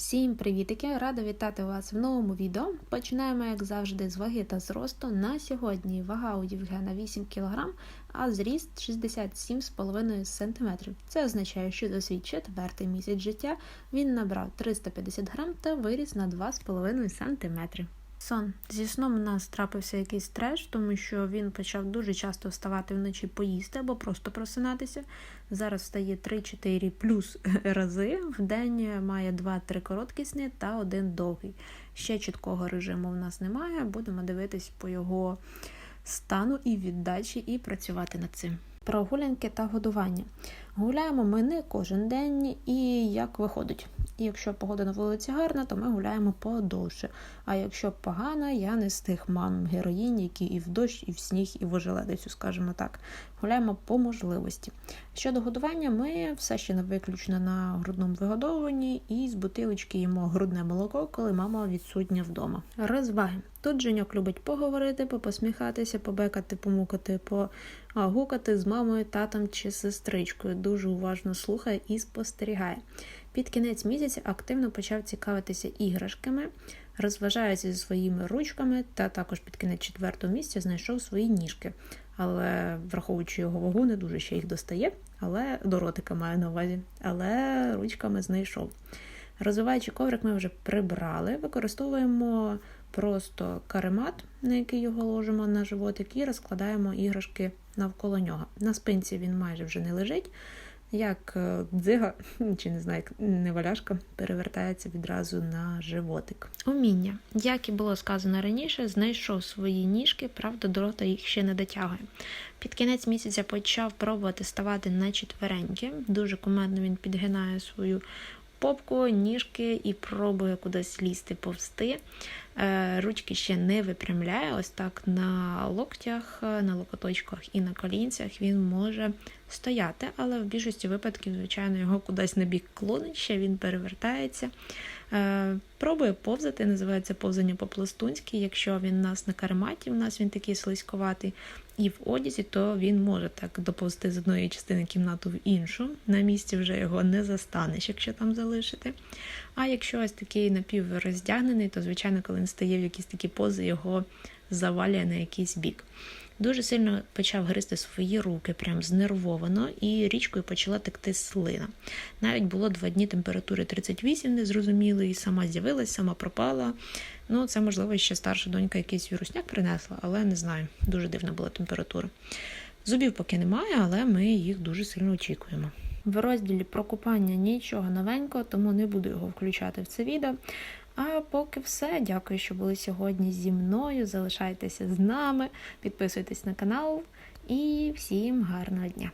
Всім привітики! Рада вітати вас в новому відео. Починаємо, як завжди, з ваги та зросту. На сьогодні вага у Євгена 8 кг, а зріст 67,5 см. Це означає, що за свій четвертий місяць життя він набрав 350 г та виріс на 2,5 см. Сон. Зі сном у нас трапився якийсь треш, тому що він почав дуже часто вставати вночі поїсти або просто просинатися. Зараз встає 3-4 плюс рази. В день має 2-3 короткі сни та один довгий. Ще чіткого режиму в нас немає. Будемо дивитись по його стану і віддачі, і працювати над цим. Про гулянки та годування. Гуляємо ми не кожен день і як виходить. І якщо погода на вулиці гарна, то ми гуляємо подовше. А якщо погана, я не з тих мам героїнь, які і в дощ, і в сніг, і в ожеледицю, скажімо так. Гуляємо по можливості. Щодо годування, ми все ще не виключно на грудному вигодовуванні і з бутилочки їмо грудне молоко, коли мама відсутня вдома. Розваги. Тут Женьок любить поговорити, попосміхатися, побекати, помукати, погукати з мамою, татом чи сестричкою. Дуже уважно слухає і спостерігає. Під кінець місяця активно почав цікавитися іграшками, розважається зі своїми ручками, та також під кінець четвертого місяця знайшов свої ніжки. Але, враховуючи його вагу, не дуже ще їх достає, але до ротика маю на увазі, але ручками знайшов. Розвиваючи коврик, ми вже прибрали, використовуємо просто каремат, на який його ложимо на животик, і розкладаємо іграшки навколо нього. На спинці він майже вже не лежить як дзига, чи не знаю, як неваляшка, перевертається відразу на животик. Уміння, як і було сказано раніше, знайшов свої ніжки, правда, до рота їх ще не дотягує. Під кінець місяця почав пробувати ставати на четвереньки. Дуже командно він підгинає свою попку, ніжки і пробує кудись лізти повсти. Ручки ще не випрямляє, ось так на локтях, на локоточках і на колінцях він може стояти, але в більшості випадків, звичайно, його кудись на бік клонить, ще він перевертається. Пробує повзати, називається повзання по-пластунськи. Якщо він у нас на карематі, у нас він такий слизьковатий, і в одязі, то він може так доповзти з одної частини кімнати в іншу. На місці вже його не застанеш, якщо там залишити. А якщо ось такий напівроздягнений, то, звичайно, коли він стає в якісь такі пози, його завалює на якийсь бік. Дуже сильно почав гризти свої руки, прям знервовано, і річкою почала текти слина. Навіть було два дні температури 38, незрозуміло, і сама з'явилась, сама пропала. Ну, це, можливо, ще старша донька якийсь вірусняк принесла, але не знаю. Дуже дивна була температура. Зубів поки немає, але ми їх дуже сильно очікуємо. В розділі про купання нічого новенького, тому не буду його включати в це відео. А поки все. Дякую, що були сьогодні зі мною. Залишайтеся з нами, підписуйтесь на канал і всім гарного дня!